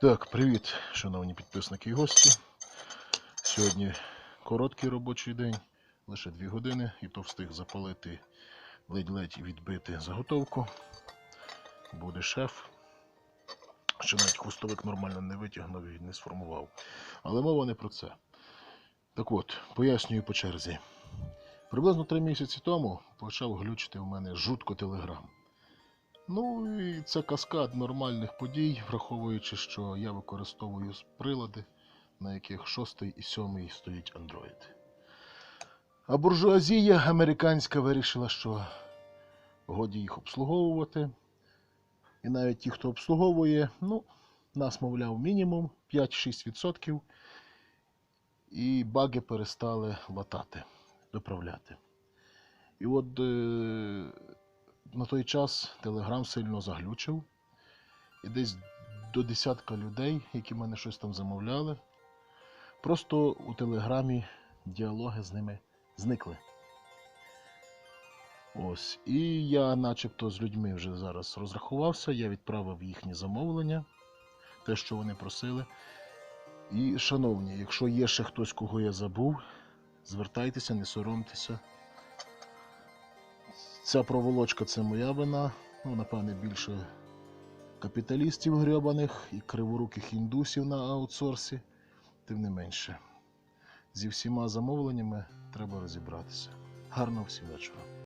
Так, привіт, шановні підписники і гості. Сьогодні короткий робочий день, лише 2 години, і то встиг запалити ледь-ледь відбити заготовку. Буде шеф. Ще навіть хвостовик нормально не витягнув і не сформував. Але мова не про це. Так от, пояснюю по черзі. Приблизно три місяці тому почав глючити в мене жутко телеграм. Ну і це каскад нормальних подій, враховуючи, що я використовую прилади, на яких шостий і сьомий стоїть Android. А буржуазія американська вирішила, що годі їх обслуговувати. І навіть ті, хто обслуговує, ну, нас, мовляв, мінімум 5-6%. І баги перестали латати, виправляти. І от е- на той час Телеграм сильно заглючив. І десь до десятка людей, які мене щось там замовляли, просто у Телеграмі діалоги з ними зникли. Ось. І я, начебто, з людьми вже зараз розрахувався, я відправив їхні замовлення, те, що вони просили. І, шановні, якщо є ще хтось, кого я забув, звертайтеся, не соромтеся. Ця проволочка це моя вина. Ну, напевне, більше капіталістів грьобаних і криворуких індусів на аутсорсі. Тим не менше. Зі всіма замовленнями треба розібратися. Гарного всім вечора.